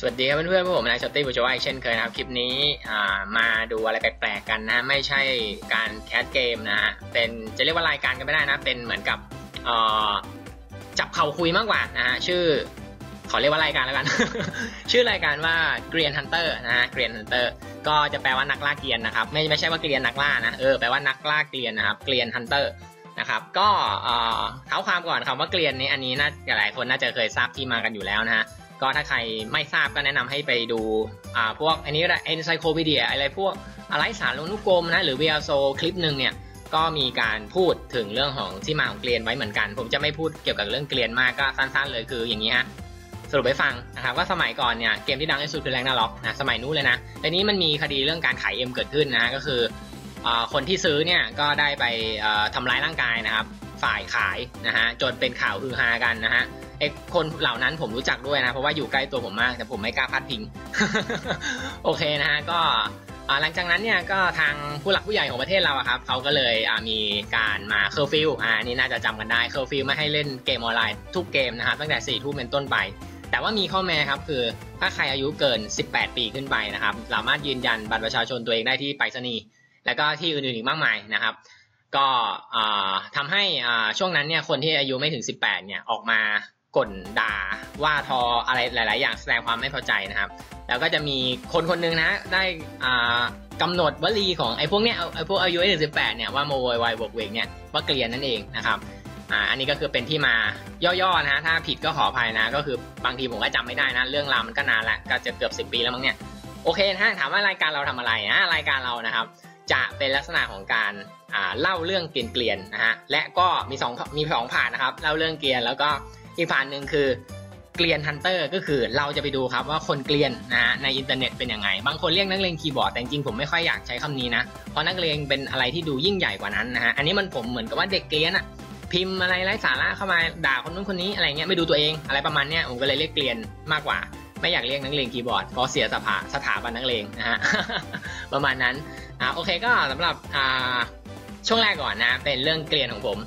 สวัสดีครับเพื่อนๆพวกผมนายชอตตี้บุจวายเช่นเคยนะครับ คลิปนี้มาดูอะไรแปลกๆกันนะ ไม่ใช่การแคสเกมนะฮะเป็นจะเรียกว่ารายการกันไม่ได้นะ เป็นเหมือนกับจับเข่าคุยมากกว่านะฮะชื่อขอเรียกว่ารายการแล้วกัน ชื่อรายการว่า Green Hunter นะฮะ Green Hunter ก็จะแปลว่านักล่าเกรียนนะครับ ไม่ไม่ใช่ว่าเกรียนนักล่านะเออแปลว่านักล่าเกรียนนะครับ Green Hunter นะครับก็เท้าความก่อนคำว่าเกรียนนี้อันนี้น่าหลายคนน่าจะเคยทราบที่มากันอยู่แล้วนะฮะ ก็ถ้าใครไม่ทราบก็แนะนำให้ไปดูอ่าพวกอันนี้ก็ได้ Encyclopedia อะไรพวกอะไรสารลนุกรมนะหรือ v ี s o คลิปหนึ่งเนี่ยก็มีการพูดถึงเรื่องของที่มาของเกลียนไว้เหมือนกัน ผมจะไม่พูดเกี่ยวกับเรื่องเกลียนมากก็สั้นๆเลยคืออย่างนี้ฮะสรุปไปฟังนะครับว่าสมัยก่อนเนี่ยเกมที่ดังที่สุดคือแรงนาล็อกนะสมัยนู้นเลยนะแต่นี้มันมีคดีเรื่องการขายเอ็มเกิดขึ้นนะก็คือคนที่ซื้อเนี่ยก็ได้ไปทำร้ายร่างกายนะครับ ฝ่ายขายนะฮะจนเป็นข่าวฮือฮากันนะฮะ ไอคนเหล่านั้นผมรู้จักด้วยนะ เพราะว่าอยู่ใกล้ตัวผมมาก แต่ผมไม่กล้าพัดพิง โอเคนะฮะก็หลังจากนั้นเนี่ยก็ทางผู้หลักผู้ใหญ่ของประเทศเราครับเขาก็เลยมีการมาเคอร์ฟิวอ่านี่น่าจะจำกันได้เคอร์ฟิวไม่ให้เล่นเกมออนไลน์ทุกเกมนะครับตั้งแต่4ี่ทุ่มเป็นต้นไป แต่ว่ามีข้อแม้ครับคือถ้าใครอายุเกิน 18 ปีขึ้นไปนะครับสามารถยืนยันบัตรประชาชนตัวเองได้ที่ไปรษณีย์แล้วก็ที่อื่นๆอีกมากมายนะครับ ก็ทำให้ช่วงนั้นเนี่ยคนที่อายุไม่ถึง 18 เนี่ยออกมา ก่นด่าว่าทออะไรหลาย ๆ อย่างแสดงความไม่พอใจนะครับ แล้วก็จะมีคนคนนึงนะได้กำหนดวลีของไอ้พวกเนี้ยไอ้พวกอายุไม่งสิบแปดเนี่ยว่าโมวายวกเวกเนี่ยว่าเกลียนนั่นเองนะครับอ่าอันนี้ก็คือเป็นที่มาย่อๆนะถ้าผิดก็ขออภัยนะ ก็คือบางทีผมก็จำไม่ได้นะ เรื่องราวมันก็นานละก็จะเกือบสิบปีแล้วมั้งเนี่ยโอเคนะถามว่ารายการเราทำอะไรนะรายการเรานะครับ จะเป็นลักษณะของการอ่าเล่าเรื่องเกลียนๆนะฮะและก็มีสองมีสองผ่านนะครับเล่าเรื่องเกลียนแล้วก็ อีกผ่านหนึ่งคือเกลียนฮันเตอร์ก็คือเราจะไปดูครับว่าคนเกลียนนะฮะในอินเทอร์เน็ตเป็นยังไง บางคนเรียกนักเลงคีย์บอร์ดแต่จริงผมไม่ค่อยอยากใช้คำนี้นะ เพราะนักเลงเป็นอะไรที่ดูยิ่งใหญ่กว่านั้นนะฮะอันนี้มันผมเหมือนกับว่าเด็กเกลียนอะพิมพ์อะไรไร้สาระเข้ามาด่าคนนู้นคนนี้อะไรเงี้ยไม่ดูตัวเองอะไรประมาณเนี้ยผมก็เลยเรียกเกลียนมากกว่า ไม่อยากเรียกนักเลงคีย์บอร์ดเพราะเสียสภาสถาบันนักเลงนะฮะประมาณนั้นอ่าโอเคก็สำหรับอ่าช่วงแรกก่อนนะเป็นเรื่องเกลียนของผม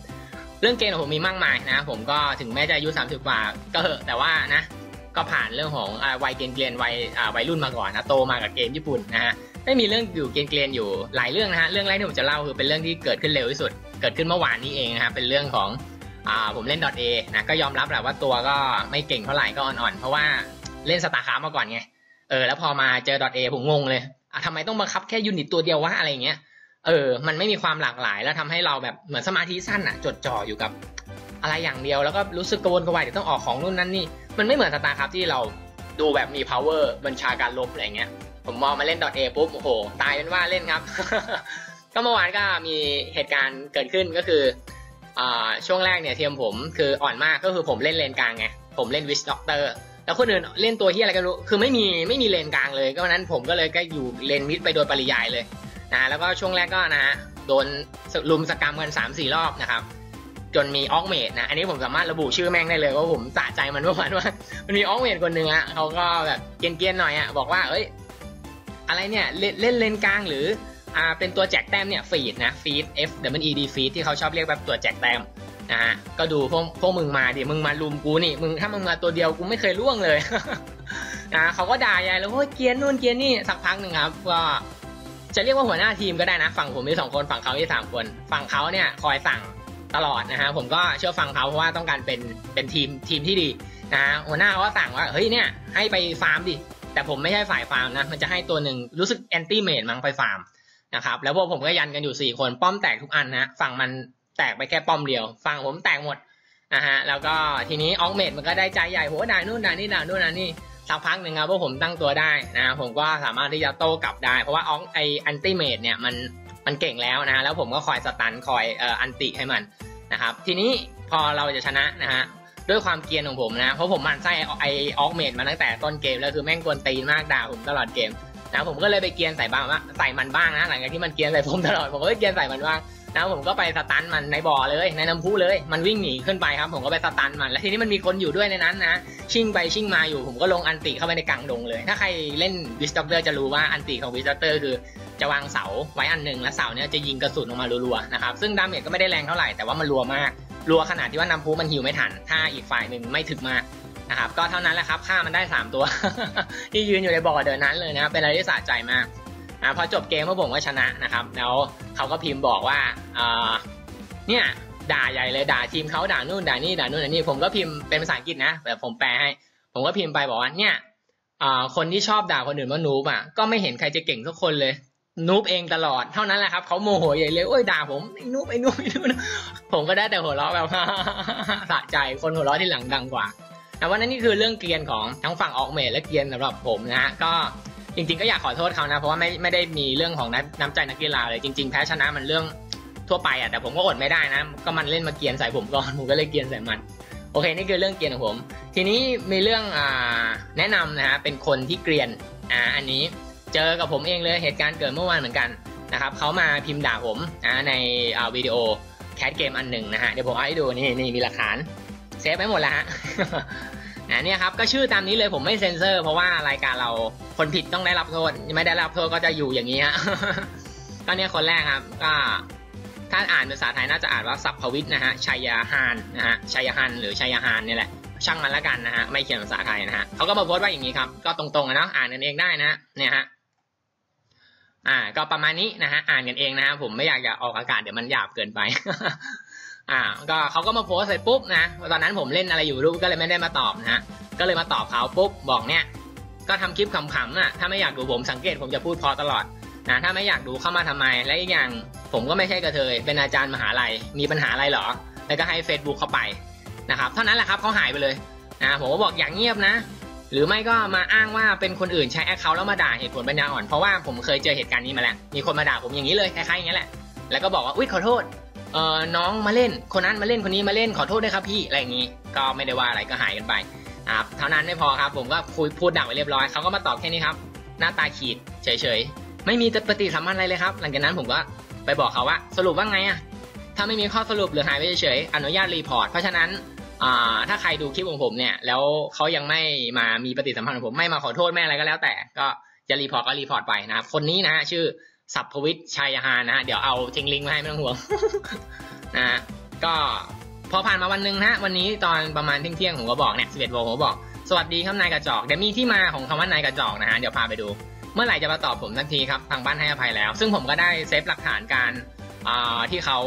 เรื่องเกมของผมมีมากมายนะ ผมก็ถึงแม้จะอายุ30กว่าก็เหอะแต่ว่านะก็ผ่านเรื่องของวัยเกณฑ์เกลียนวัยวัยรุ่นมาก่อนนะโตมากับเกมญี่ปุ่นนะฮะไม่มีเรื่องอยู่เกณฑ์เกลียนอยู่หลายเรื่องนะฮะเรื่องแรกที่ผมจะเล่าคือเป็นเรื่องที่เกิดขึ้นเร็วที่สุด เกิดขึ้นเมื่อวานนี้เองนะครับเป็นเรื่องของอผมเล่น .a นะก็ยอมรับแหละว่าตัวก็ไม่เก่งเท่าไหร่ก็อ่อนๆ เพราะว่าเล่นสตาร์ครามาก่อนไงเออแล้วพอมาเจอ .a ผมงงเลยอะทำไมต้องบังคับแค่ยูนิตตัวเดียววะอะไรเงี้ย เออ มันไม่มีความหลากหลายแล้วทำให้เราแบบเหมือนสมาธิสั้นอะจดจ่ออยู่กับอะไรอย่างเดียวแล้วก็รู้สึกกระวนกระวายเดี๋ยวต้องออกของนู่นนั่นนี่ มันไม่เหมือนสตาร์ครับที่เราดูแบบมี power บัญชาการลบอะไรเงี้ย ผมมองมาเล่น .a ปุ๊บโอ้โห ตายเป็นว่าเล่นครับ ก็เมื่อวานก็มีเหตุการณ์เกิดขึ้นก็คืออช่วงแรกเนี่ยเทียมผมคืออ่อนมากก็คือผมเล่นเลนกลางไงผมเล่นวิชด็อกเตอร์แล้วคนอื่นเล่นตัวที่อะไรก็รู้ คือไม่มีไม่มีเลนกลางเลย ก็นั้นผมก็เลยก็อยู่เลนมิดไปโดยปริยายเลย นะแล้วก็ช่วงแรกก็นะฮะโดนลุมสกรรมกัน3 4รอบนะครับจนมีออกเมดนะ อันนี้ผมสามารถระบุชื่อแม่งได้เลยว่าผมสะใจมันเมื่อวานว่า มันมีออกเมดคนหนึ่งอะเขาก็แบบเกียนๆหน่อยอะบอกว่า เอ้ย อะไรเนี่ยเล่นเล่นเลนกลางหรือ อ่า เป็นตัวแจกแต้มเนี่ยฟีดนะฟีด F W E D ฟีดที่เขาชอบเรียกแบบตัวแจกแต้มนะฮะ ก็ดูพวกพวกมึงมาดิ มึงมาลุมกูนี่ มึงถ้ามึงมาตัวเดียวกูไม่เคยล่วงเลยนะเขาก็ด่าใหญ่แล้วโอ้ยเกียนนู่นเกียนนี่สักพักหนึ่งครับ ก็ จะเรียกว่าหัวหน้าทีมก็ได้นะ ฝั่งผมมีสองคนฝั่งเขามีสามคน ฝั่งเขาเนี่ยคอยสั่งตลอดนะฮะผมก็เชื่อฟังเขาเพราะว่าต้องการเป็นเป็นทีมทีมที่ดีนะหัวหน้าเขาก็สั่งว่าเฮ้ยเนี่ยให้ไปฟาร์มดิแต่ผมไม่ใช่ฝ่ายฟาร์มนะมันจะให้ตัวหนึ่งรู้สึกแอนตี้เมดมั้งไปฟาร์มนะครับแล้วพวกผมก็ยันกันอยู่4คนป้อมแตกทุกอันนะฝั่งมันแตกไปแค่ป้อมเดียว ฝั่งผมแตกหมดนะฮะแล้วก็ทีนี้ออกเมดมันก็ได้ใจใหญ่โหด่านู่นด่านี่ด่านู่นด่านี่ สักพักหนึ่งครับพวกผมตั้งตัวได้นะผมก็สามารถที่จะโต้กลับได้ เพราะว่าอองไอแอนตี้เมดเนี่ยมันมันเก่งแล้วนะแล้วผมก็คอยสตันคอยเอ่ออันติให้มันนะครับทีนี้พอเราจะชนะนะฮะด้วยความเกียนของผมนะเพราะผมมันไส้ไอออกเมดมาตั้งแต่ต้นเกมแล้วคือแม่งกวนตีนมากด่าผมตลอดเกมนะผมก็เลยไปเกียนใส่บ้างว่าใส่มันบ้างนะหลังจากที่มันเกียนใส่ผมตลอดผมก็เกียนใส่มันบ้าง นะผมก็ไปสตันมันในบ่อเลยในน้ำพุเลย มันวิ่งหนีขึ้นไปครับ ผมก็ไปสตันมัน แล้วทีนี้มันมีคนอยู่ด้วยในนั้นนะชิ่งไปชิ่งมาอยู่ ผมก็ลงอันติเข้าไปในกลางดงเลย ถ้าใครเล่นวิสต็อกเตอร์จะรู้ว่าอันติของวิสต็อกเตอร์คือจะวางเสาไว้อันหนึ่งแล้วเสาเนี้ยจะยิงกระสุนออกมารัวๆนะครับซึ่งดาเมจก็ไม่ได้แรงเท่าไหร่แต่ว่ามันรัวมากรัวขนาดที่ว่าน้ำพุมันหิวไม่ทัน ถ้าอีกฝ่ายหนึ่งไม่ถึกมากนะครับก็เท่านั้นแหละครับฆ่ามันได้ 3 ตัว ที่ยืนอยู่ในบ่อเดินนั้นเลยนะเป็นอะไรที่สะใจมาก อ่าพอจบเกมพวกผมก็ชนะนะครับ แล้วเขาก็พิมพ์บอกว่าอ่าเนี่ยด่าใหญ่เลยด่าทีมเขาด่านู่นด่านี่ด่านู่นด่านี่ผมก็พิมพ์เป็นภาษาอังกฤษนะแต่ผมแปลให้ ผมก็พิมพ์ไปบอกว่าเนี่ยคนที่ชอบด่าคนอื่นว่านูบอะก็ไม่เห็นใครจะเก่งสักคนเลยนูบเองตลอดเท่านั้นแหละครับเขาโมโหใหญ่เลยโอ้ยด่าผมไอ้นูบไอ้นูบไอ้นูบผมก็ได้แต่หัวเราะแบบสะใจคนหัวเราะที่หลังดังกว่าแต่ว่านั่นนี่คือเรื่องเกียนของทั้งฝั่งออกเมดและเกียนสำหรับผมนะฮะก็ จริง ๆ ก็อยากขอโทษเขานะ เพราะว่าไม่ไม่ได้มีเรื่องของน้ำใจนักกีฬาเลยจริง ๆ แพ้ชนะมันเรื่องทั่วไปอะแต่ผมก็อดไม่ได้นะ ก็มันเล่นมาเกียนใส่ผมก่อนผมก็เลยเกียนใส่มัน โอเคนี่คือเรื่องเกียนของผม ทีนี้มีเรื่องอ่าแนะนำนะฮะเป็นคนที่เกียนอ่าอันนี้เจอกับผมเองเลยเหตุการณ์เกิดเมื่อวานเหมือนกันนะครับเขามาพิมพ์ด่าผมนะในอ่าวิดีโอแคสเกมอันหนึ่งนะฮะเดี๋ยวผมเอาให้ดูนี่นี่มีหลักฐานเซฟไว้หมดแล้วฮะ อ่าเนี่ยครับก็ชื่อตามนี้เลยผมไม่เซ็นเซอร์ เพราะว่ารายการเราคนผิดต้องได้รับโทษไม่ได้รับโทษก็จะอยู่อย่างนี้ฮะก็เนี่ยคนแรกครับก็ถ้าอ่านภาษาไทยน่าจะอ่านว่าสัพพวิทย์นะฮะชัยฮานนะฮะชัยฮันหรือชัยฮานเนี่ยแหละช่างมันละกันนะฮะไม่เขียนภาษาไทยนะฮะเขาก็มาโพสต์ว่าอย่างนี้ครับ ก็ตรงๆนะเนาะอ่านกันเองได้นะเนี่ยฮะอ่า ก็ประมาณนี้นะฮะอ่านกันเองนะฮะผมไม่อยากจะออกอากาศเดี๋ยวมันหยาบเกินไป อ่าก็เขาก็มาโพสเสร็จปุ๊บนะตอนนั้นผมเล่นอะไรอยู่รูปก็เลยไม่ได้มาตอบนะก็เลยมาตอบเขาปุ๊บบอกเนี่ย ก็ทำคลิปขำๆน่ะถ้าไม่อยากดูผมสังเกตผมจะพูดพอตลอดนะถ้าไม่อยากดูเข้ามาทำไม และอีกอย่างผมก็ไม่ใช่กระเทยเป็นอาจารย์มหาลัยมีปัญหาอะไรเหรอ แล้วก็ให้ Facebook เข้าไปนะครับเท่านั้นแหละครับเขาหายไปเลยนะผมก็บอกอย่างเงียบนะ หรือไม่ก็มาอ้างว่าเป็นคนอื่นใช้แอคเคาท์แล้วมาด่าเหตุผลปัญญาอ่อนเพราะว่าผมเคยเจอเหตุการณ์นี้มาแล้วมีคนมาด่าผมอย่างนี้เลยคล้ายๆอย่างนี้แหละแล้วก็บอกว่าอุ้ยขอโทษ เอ่อน้องมาเล่น คนนั้นมาเล่นคนนี้มาเล่นขอโทษด้วยครับพี่อะไรอย่างนี้ ก็ไม่ได้ว่าอะไรก็หายกันไปครับเท่านั้นไม่พอครับ ผมก็คุยพูดดักไว้เรียบร้อยเขาก็มาตอบแค่นี้ครับ หน้าตาขีดเฉยๆไม่มีปฏิสัมพันธ์อะไรเลยครับ หลังจากนั้นผมก็ไปบอกเขาว่าสรุปว่าไงอะถ้าไม่มีข้อสรุปหรือหายไปเฉยๆอนุญาตรีพอร์ตเพราะฉะนั้นอ่าถ้าใครดูคลิปของผมเนี่ย แล้วเขายังไม่มามีปฏิสัมพันธ์กับผมไม่มาขอโทษไม่อะไรก็แล้วแต่ ก็จะรีพอร์ตก็รีพอร์ตไปนะครับคนนี้นะฮะชื่อ สัพพวิทชัยฮานะฮะเดี๋ยวเอาทิ้งลิงก์มาให้ไม่ต้องห่วงนะฮะก็พอผ่านมาวันหนึ่งนะฮะวันนี้ตอนประมาณเที่ยงๆผมก็บอกเนี่ย11โมงผมบอกสวัสดีครับนายกระจอกเดี๋ยวมีที่มาของคำว่านายกระจอกนะฮะเดี๋ยวพาไปดู เมื่อไหร่จะมาตอบผมสักทีครับทางบ้านให้อภัยแล้ว ซึ่งผมก็ได้เซฟหลักฐานการอ่าที่เขา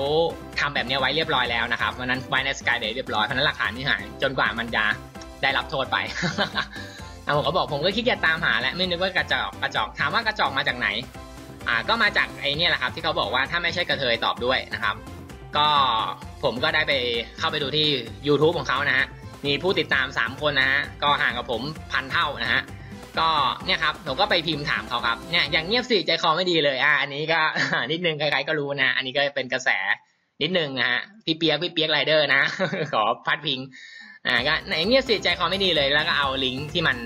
ทำแบบนี้ไว้เรียบร้อยแล้วนะครับวันนั้นไว้ในสกายเดย์เรียบร้อยเพราะนั้นหลักฐานที่หายจนกว่ามันจะได้รับโทษไปผมก็บอกผมก็ขี้เกียจตามหาแล้วไม่นึกว่ากระจอกกระจอกถามว่ากระจอกมาจากไหน อ่าก็มาจากไอ้เนี่ยแหละครับ ที่เขาบอกว่าถ้าไม่ใช่กระเทยตอบด้วยนะครับ ก็ผมก็ได้ไปเข้าไปดูที่ YouTube ของเขานะฮะมีผู้ติดตาม 3 คนนะฮะก็ห่างกับผมพันเท่านะฮะก็เนี่ยครับผมก็ไปพิมพ์ถามเขาครับเนี่ยอย่างเงียบสิใจคอไม่ดีเลยอ่าอันนี้ก็นิดนึงใครๆก็รู้นะ อันนี้ก็เป็นกระแสนิดนึงนะฮะพี่เปียกพี่เปียกไรเดอร์นะ ขอพัดพิงอ่าก็ไหนเงียบสิใจคอไม่ดีเลยแล้วก็เอาลิงก์ที่มัน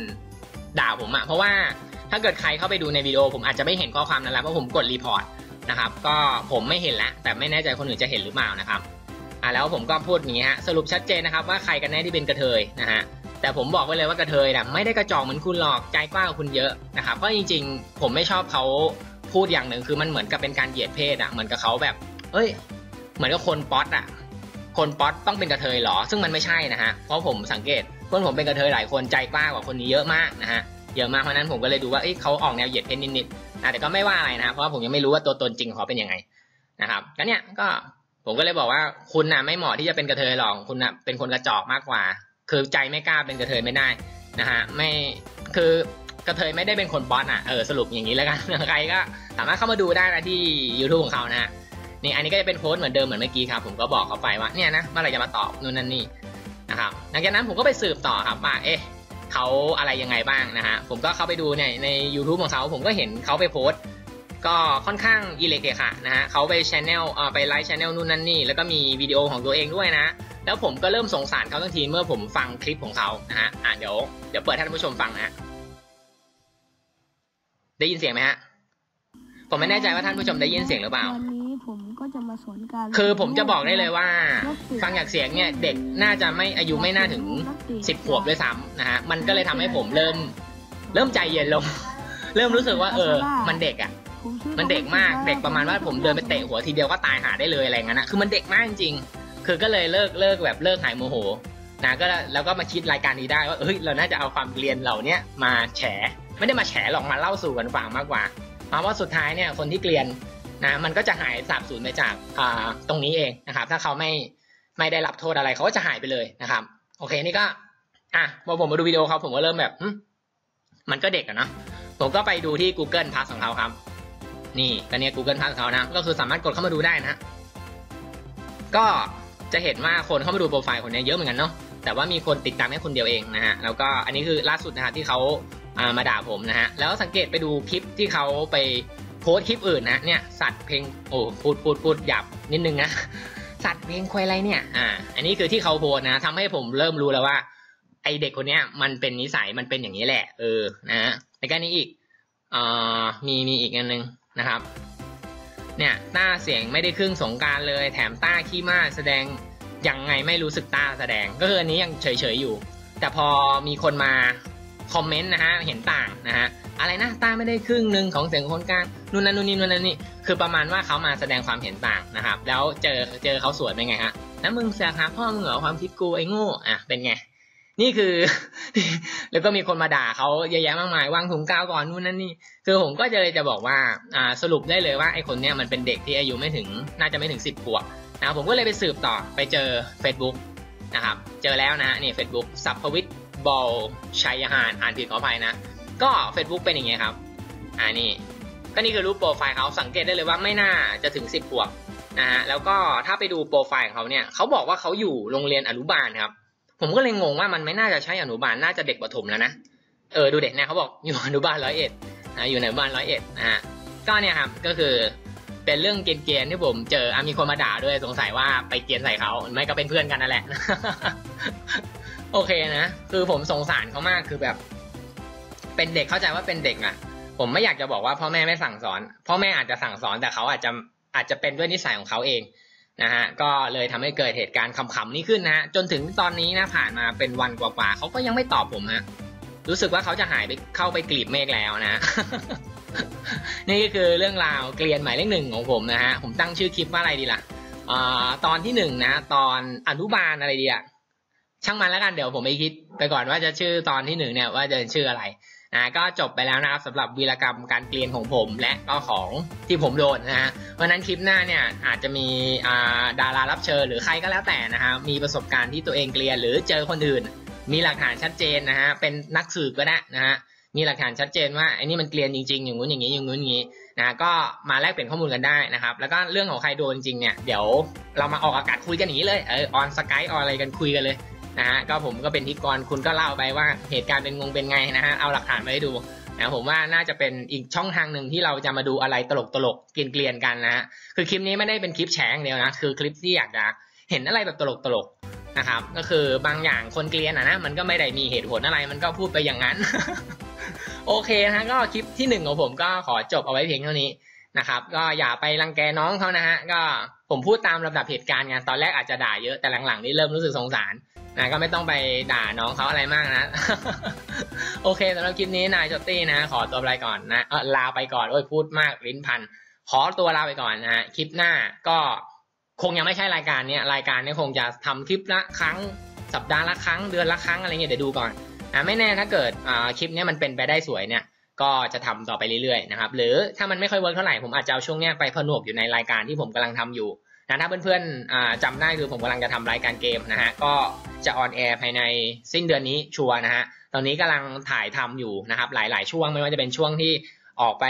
ด่าผมอะเพราะว่า ถ้าเกิดใครเข้าไปดูในวิดีโอผมอาจจะไม่เห็นข้อความนั้นแล้วเพราะผมกดรีพอร์ตนะครับก็ผมไม่เห็นแล้วแต่ไม่แน่ใจคนอื่นจะเห็นหรือเปล่านะครับอ่าแล้วผมก็พูดอย่างนี้ฮะสรุปชัดเจนนะครับว่าใครกันแน่ที่เป็นกระเทยนะฮะแต่ผมบอกไว้เลยว่ากระเทยนะไม่ได้กระจอกเหมือนคุณหรอกใจกว้างกว่าคุณเยอะนะครับเพราะจริง ๆ ผมไม่ชอบเขาพูดอย่างหนึ่งคือมันเหมือนกับเป็นการเหยียดเพศอะเหมือนกับเขาแบบ เอ้ย เหมือนกับคนป๊อตอะ คนป๊อตต้องเป็นกระเทยหรอ ซึ่งมันไม่ใช่นะฮะเพราะผมสังเกตเพื่อนผมเป็นกระเทยหลายคนใจกว้างกว่าคนนี้เยอะมากนะฮะ เยอะมากเพราะนั้นผมก็เลยดูว่าเเขาออกแนวเหยียดเพศนิดๆนะแต่ก็ไม่ว่าอะไรนะเพราะว่าผมยังไม่รู้ว่าตัวตนจริงของเขาเป็นยังไงนะครับก็เนี่ยก็ผมก็เลยบอกว่าคุณน่ะไม่เหมาะที่จะเป็นกระเทยหรอกคุณน่ะเป็นคนกระจอกมากกว่า คือใจไม่กล้าเป็นกระเทยไม่ได้นะฮะไม่คือกระเทยไม่ได้เป็นคนบอสอะเออสรุปอย่างนี้แล้วกันใครก็สามารถเข้ามาดูได้นะที่ YouTube ของเขานะฮะนี่อันนี้ก็จะเป็นโพสต์เหมือนเดิมเหมือนเมื่อกี้ครับผมก็บอกเขาไปว่าเนี่ยนะเมื่อไหร่จะมาตอบนู่นนั่นนี่นะครับหลังจากนั้นผมก็ไปสืบต่อครับว่าเอ๊ะ เขาอะไรยังไงบ้างนะฮะผมก็เข้าไปดูเนี่ยใน YouTube ของเขาผมก็เห็นเขาไปโพสต์ ก็ค่อนข้างอิเล็กเกค่ะนะฮะเขาไปชแนลเอ่อไปไลฟ์ชแนลนู่นนั่นนี่ แล้วก็มีวิดีโอของตัวเองด้วยนะ แล้วผมก็เริ่มสงสารเขาทันทีเมื่อผมฟังคลิปของเขานะฮะอ่าเดี๋ยวเดี๋ยวเปิดให้ท่านผู้ชมฟังนะได้ยินเสียงไหมฮะผมไม่แน่ใจว่าท่านผู้ชมได้ยินเสียงหรือเปล่า ผมก็จะมาสอนการคือผมจะบอกได้เลยว่า ฟังจากเสียงเนี่ยเด็กน่าจะไม่อายุไม่น่าถึงสิบขวบด้วยซ้ำนะฮะมันก็เลยทำให้ผมเริ่ม เริ่มใจเย็นลง เริ่มรู้สึกว่า เออ มันเด็กอะผมชื่อมันเด็กมากเด็กประมาณว่าผมเดินไปเตะหัวทีเดียวก็ตายหาได้เลยอะไรเงี้ยนะคือมันเด็กมากจริงๆคือก็เลยเลิกเลิกแบบเลิกหายโมโหนะก็แล้วก็มาคิดรายการนี้ได้ว่าเฮ้ยเราน่าจะเอาความเรียนเหล่านี้มาแฉไม่ได้มาแฉหรอกมาเล่าสู่กันฟังมากกว่าเพราะว่าสุดท้ายเนี่ยคนที่เกลียน นะมันก็จะหายสาบสูญไปจากตรงนี้เองนะครับ ถ้าเขาไม่ไม่ได้รับโทษอะไรเขาก็จะหายไปเลยนะครับ โอเคนี่ก็ อะพอผมมาดูวิดีโอเขาผมก็เริ่มแบบมันก็เด็กอะนะผมก็ไปดูที่ Google Plus ของเขาครับ นี่ก็เนี่ย Google Plus ของเขานะ ก็คือสามารถกดเข้ามาดูได้นะก็จะเห็นว่าคนเข้ามาดูโปรไฟล์คนนี้เยอะเหมือนกันเนาะแต่ว่ามีคนติดตามแค่คนเดียวเองนะฮะแล้วก็อันนี้คือล่าสุดนะฮะที่เขาามาด่าผมนะฮะแล้วสังเกตไปดูคลิปที่เขาไป โพสคลิปอื่นนะเนี่ยสัตว์เพลงโอ้พูดพูดพูดหยับนิดนึงนะสัตว์เพลงควายอะไรเนี่ยอ่าอันนี้คือที่เขาโพสนะทำให้ผมเริ่มรู้แล้วว่า ไอเด็กคนเนี้ยมันเป็นนิสัยมันเป็นอย่างนี้แหละ เออนะฮะในการนี้อีกอ่ามีมีอีกอันนึงนะครับ เนี่ยต้าเสียงไม่ได้ครึ่งสงการเลย แถมต้าขี้มาแสดงยังไงไม่รู้สึกต้าแสดงก็คืออันนี้ยังเฉยๆอยู่ แต่พอมีคนมาคอมเมนต์นะฮะเห็นต่างนะฮะ อะไรนะต้าไม่ได้ครึ่งหนึ่งของเสียงคนกลางนู่นนั่นนู่นนี่นู่นนั่นนี่คือประมาณว่าเขามาแสดงความเห็นต่างนะครับ แล้วเจอเจอเขาสวนเป็นไงฮะแล้วมึงแสกหาพ่อมึงเหรอความคิดกูไอ้โง่อะเป็นไงนี่คือ แล้วก็มีคนมาด่าเขาเยอะแยะมากมายวางถุงกาวก่อนนู่นนั่นนี่คือผมก็จะเลยจะบอกว่าอ่าสรุปได้เลยว่าไอ้คนเนี้ยมันเป็นเด็กที่อายุไม่ถึงน่าจะไม่ถึงสิบขวบนะผมก็เลยไปสืบต่อไปเจอ Facebook นะครับเจอแล้วนะนี่ Facebook สัพพวิทบอลชัยหานอ่านผิดขออภัยนะ ก็ Facebook เป็นอย่างเงี้ยครับ อ่านี่ก็นี่คือรูปโปรไฟล์เขาสังเกตได้เลยว่าไม่น่าจะถึงสิบขวบนะฮะแล้วก็ถ้าไปดูโปรไฟล์ของเขาเนี่ยเขาบอกว่าเขาอยู่โรงเรียนอนุบาลครับ ผมก็เลยงงว่ามันไม่น่าจะใช่อนุบาลน่าจะเด็กประถมแล้วนะเออดูเด็กเนี่ยเขาบอกอยู่อนุบาลร้อยเอ็ดนะอยู่ในอนุบาลร้อยเอ็ดนะฮะก็เนี่ยครับก็คือเป็นเรื่องเกรียนๆที่ผมเจออมีคนมาด่าด้วยสงสัยว่าไปเกรียนใส่เขาไม่ก็เป็นเพื่อนกันนั่นแหละโอเคนะ คือผมสงสารเขามากคือแบบ เป็นเด็กเข้าใจว่าเป็นเด็กอะ ผมไม่อยากจะบอกว่าพ่อแม่ไม่สั่งสอน พ่อแม่อาจจะสั่งสอนแต่เขาอาจจะอาจจะเป็นด้วยนิสัยของเขาเองนะฮะก็เลยทำให้เกิดเหตุการณ์ขำๆนี้ขึ้นนะฮะจนถึงตอนนี้นะผ่านมาเป็นวันกว่าๆเขาก็ยังไม่ตอบผมฮะรู้สึกว่าเขาจะหายไปเข้าไปกลีบเมฆแล้วนะ นี่ก็คือเรื่องราวเกลียนหมายเลขหนึ่งของผมนะฮะผมตั้งชื่อคลิปว่าอะไรดีล่ะอตอนที่หนึ่งนะตอนอนุบาลอะไรดีอะช่างมันแล้วกันเดี๋ยวผมไปคิด ไปก่อนว่าจะชื่อตอนที่หนึ่งเนี่ยว่าจะชื่ออะไร นะก็จบไปแล้วนะครับสำหรับวีรกรรมการเกลียนของผมและก็ของที่ผมโดนนะฮะเพราะนั้นคลิปหน้าเนี่ยอาจจะมีดารารับเชิญหรือใครก็แล้วแต่นะฮะมีประสบการณ์ที่ตัวเองเกลียนหรือเจอคนอื่น มีหลักฐานชัดเจนนะฮะเป็นนักสืบก็ได้นะฮะมีหลักฐานชัดเจนว่าไอ้นี่มันเกลียนจริงๆ อย่างงู้นอย่างนี้อย่างงู้นอย่างนี้นะก็มาแลกเปลี่ยนข้อมูลกันได้นะครับ แล้วก็เรื่องของใครโดนจริงเนี่ยเดี๋ยวเรามาออกอากาศคุยกันอย่างนี้เลยเออออนสกายออนอะไรกันคุยกันเลย นะฮะก็ผมก็เป็นพิกรคุณก็เล่าไปว่าเหตุการณ์เป็นงงเป็นไงนะฮะเอาหลักฐานมาให้ดูนะผมว่าน่าจะเป็นอีกช่องทางหนึ่งที่เราจะมาดูอะไรตลกตลกเกลียนๆกันนะฮะคือคลิปนี้ไม่ได้เป็นคลิปแฉงเดียวนะคือคลิปที่อยากจะเห็นอะไรแบบตลกตลกนะครับ ก็คือบางอย่างคนเกลียนอะนะมันก็ไม่ได้มีเหตุผลอะไรมันก็พูดไปอย่างนั้น โอเคนะก็คลิปที่หนึ่งของผมก็ขอจบเอาไว้เพียงเท่านี้นะครับ ก็อย่าไปรังแกน้องเขานะฮะก็ผมพูดตามลำดับเหตุการณ์ไงตอนแรกอาจจะด่าเยอะแต่หลังๆนี่เริ่มรู้สึกสงสาร นะก็ไม่ต้องไปด่าน้องเขาอะไรมากนะ โอเคสำหรับคลิปนี้นายจอตตี้นะ ขอตัวไปก่อนนะเออลาไปก่อนโอ้ยพูดมากลิ้นพัน ขอตัวลาไปก่อนนะ คลิปหน้าก็คงยังไม่ใช่รายการเนี้ยรายการนี้คงจะทำคลิปละครั้งสัปดาห์ละครั้งเดือนละครั้งอะไรเงี้ยเดี๋ยวดูก่อนนะไม่แน่ถ้าเกิดอ่าคลิปนี้มันเป็นไปได้สวยเนี่ย ก็จะทำต่อไปเรื่อยๆนะครับหรือถ้ามันไม่ค่อยเวิร์กเท่าไหร่ผมอาจจะเอาช่วงนี้ไปผนวกอยู่ในรายการที่ผมกำลังทำอยู่ นะถ้าเพื่อนๆจำได้คือผมกำลังจะทำรายการเกมนะฮะก็จะออนแอร์ภายในสิ้นเดือนนี้ชัวร์นะฮะตอนนี้กำลังถ่ายทำอยู่นะครับหลาย ๆ ช่วงไม่ว่าจะเป็นช่วงที่ออกไป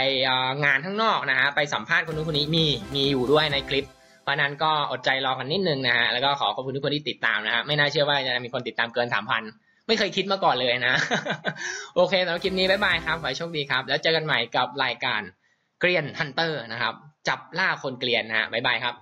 งานข้างนอกนะฮะไปสัมภาษณ์คนนู้นคนนี้มีมีอยู่ด้วยในคลิป เพราะนั้นก็อดใจรอกันนิดนึงนะฮะแล้วก็ขอขอบคุณทุกคนที่ติดตามนะฮะไม่น่าเชื่อว่าจะมีคนติดตามเกินสามพันไม่เคยคิดมาก่อนเลยนะ โอเคสำหรับคลิปนี้บ๊ายบายครับขอให้โชคดีครับ แล้วเจอกันใหม่กับรายการเกรียนฮันเตอร์นะครับ จับล่าคนเกลียนนะฮะบ๊ายบายครับ